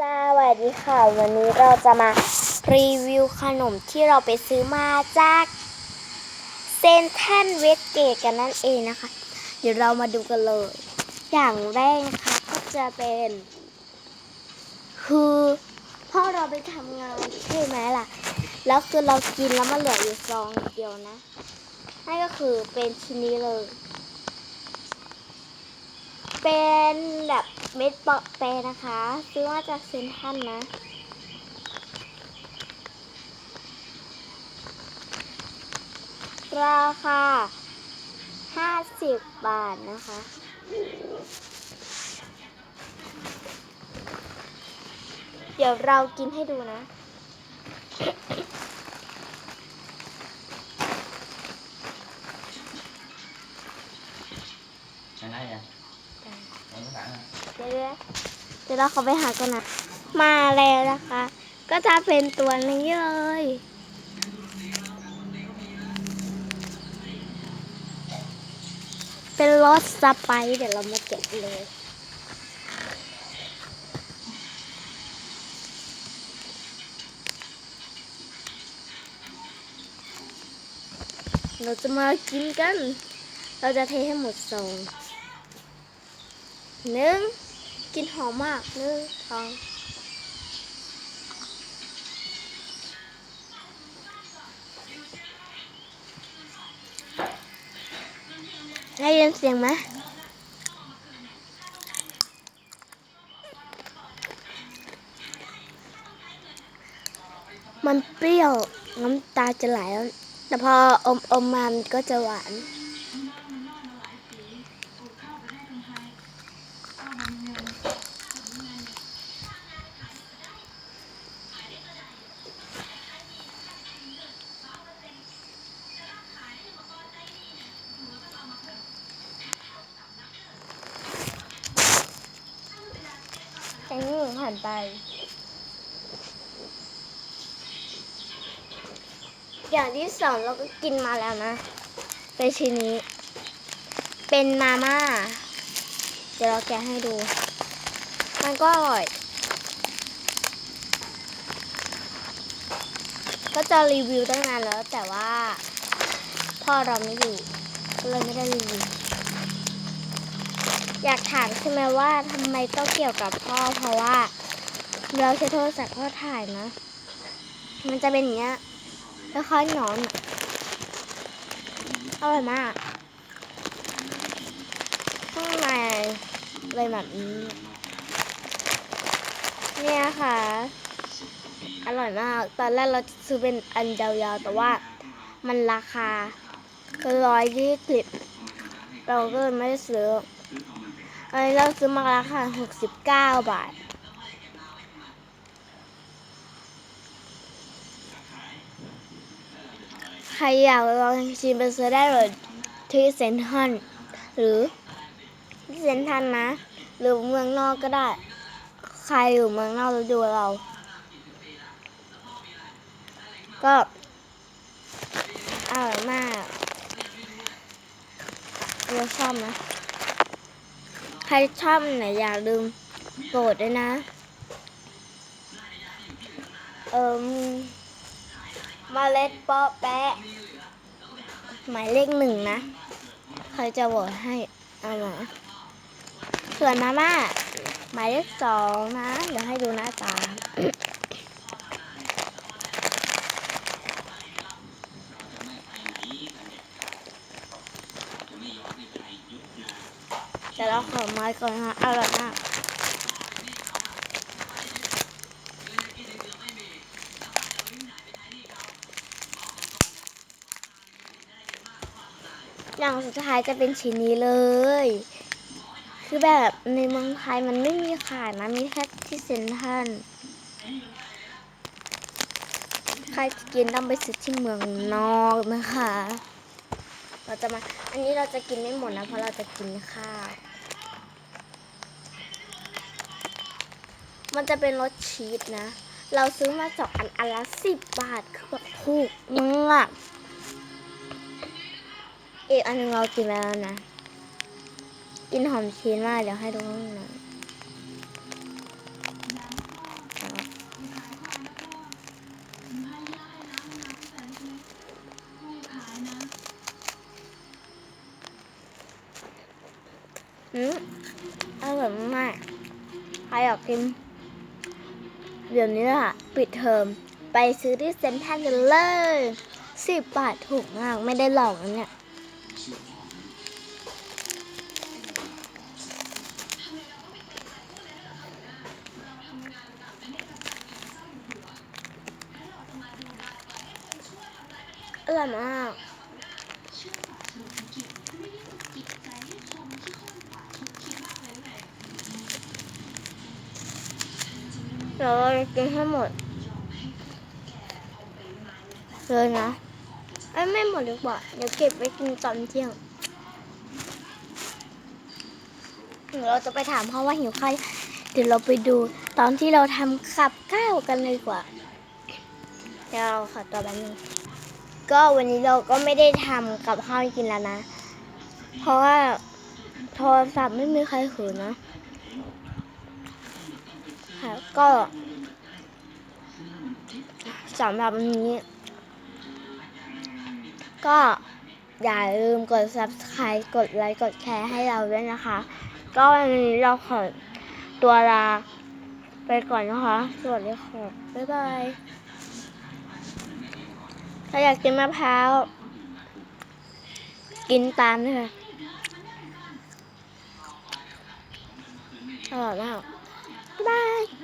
สวัสดีค่ะ วันนี้เราจะมารีวิวขนมที่เราไปซื้อมาจากเซนทันเวสเกตกันนั่นเองนะคะ เดี๋ยวเรามาดูกันเลย อย่างแรกนะคะก็จะเป็น คือพ่อเราไปทำงานใช่ไหมล่ะ แล้วคือเรากินแล้วมันเหลืออยู่ซองเดียวนะนั่นก็คือเป็นชิ้นนี้เลย เป็นแบบเม็ดเปาะแปนะคะ ซื้อมาจากเซนทันนะ ราคา50บาทนะคะ เดี๋ยวเรากินให้ดูนะ ไหนไหนอะไหนภาษาอะ เดี๋ยวเราเขาไปหากันนะ มาแล้วนะคะ ก็จะเป็นตัวนี้เลยเป็นรสสไปเดี๋ยวเรามาแกะเลยเราจะมากินกัน เราจะเทให้หมดซองหนึ่ง กินหอมมากหนึ่งสองได้ยินเสียงไหมมันเปรี้ยวน้ำตาจะไหลแล้วแต่พออมอมๆมันก็จะหวานานไป อย่างที่สองเราก็กินมาแล้วนะ เป็นชิ้นนี้ เป็นมาม่า เดี๋ยวเราแกะให้ดู มันก็อร่อย ก็จะรีวิวตั้งนานแล้วแต่ว่าพ่อเราไม่อยู่ ก็เลยไม่ได้รีวิว อยากถามใช่ไหมว่าทำไมต้องเกี่ยวกับพ่อเพราะว่า เราใช้โทรศัพท์พ่อถ่ายนะ มันจะเป็นอย่างเงี้ยค่อยๆหนอนอร่อยมากข้างในเลยแบบนี้เนี่ยค่ะ อร่อยมาก ตอนแรกเราซื้อเป็นอันยาวๆแต่ว่ามันราคาร้อยยี่สิบเราก็เลยไม่ได้ซื้อ อันนี้เราซื้อมาราคา69บาท ใครอยากลองชิมไปซื้อได้เลยที่เซนทรันหรือที่เซนทรันนะ หรือเมืองนอกก็ได้ ใครอยู่เมืองนอกแล้วดูเรา ก็อร่อยมากเราชอบนะ ครชอบไหนอย่าลืมโปรดด้วยนะ เอิมเมาเล็ดเปาะแปะ หมายเลขหนึ่งนะ ใครจะโหวตให้ เอามาส่วนมาม่าหมายเลขสองนะ เดี๋ยวให้ดูหน้าตา แต่เราขอไม้ก่อนนะอร่อยมากอย่างสุดท้ายจะเป็นชิ้นนี้เลย คือแบบในเมืองไทยมันไม่มีขายนะ มีแค่ที่เซ็นทรัลใครจะกินต้องไปซื้อที่เมืองนอกนะคะ เราจะมา อันนี้เราจะกินไม่หมดนะ เพราะเราจะกินข้าว มันจะเป็นรสชีสนะ เราซื้อมาสองอันอันละสิบบาทคือแบบถูกมากอีกอันนึงเรากินแล้วนะ กินหอมชีสมากเดี๋ยวให้ดูข้างในอืมอร่อยมาก ใครอยากกิน เดี๋ยวนี้ล่ะ ปิดเทอม ไปซื้อที่เซ็นทรัลกันเลยสิบบาทถูกมาก ไม่ได้หลอกนะเนี่ยอร่อยมาก เดี๋ยวเรากินให้หมดเลยนะไอ้ไม่หมดดีกว่าเดี๋ยวเก็บไว้กินตอนเที่ยงเดี๋ยวเราจะไปถามเขาว่าหิวใครเดี๋ยวเราไปดูตอนที่เราทำขับข้าวกันเลยกว่า เดี๋ยวเราขอตัวแป๊บนึงก็วันนี้เราก็ไม่ได้ทำกับข้าวกินแล้วนะ เพราะว่าโทรศัพท์ไม่มีใครถือนะ ค่ะก็สำหรับวันนี้ ก็อย่าลืมกด subscribe กดไลค์ กดแชร์ให้เราด้วยนะคะ ก็วันนี้เราขอตัวลาไปก่อนนะคะ สวัสดีค่ะ บ๊ายบาย ถ้าอยากกินมะพร้าว กินตามด้วยค่ะอร่อยมาก บ๊ายบาย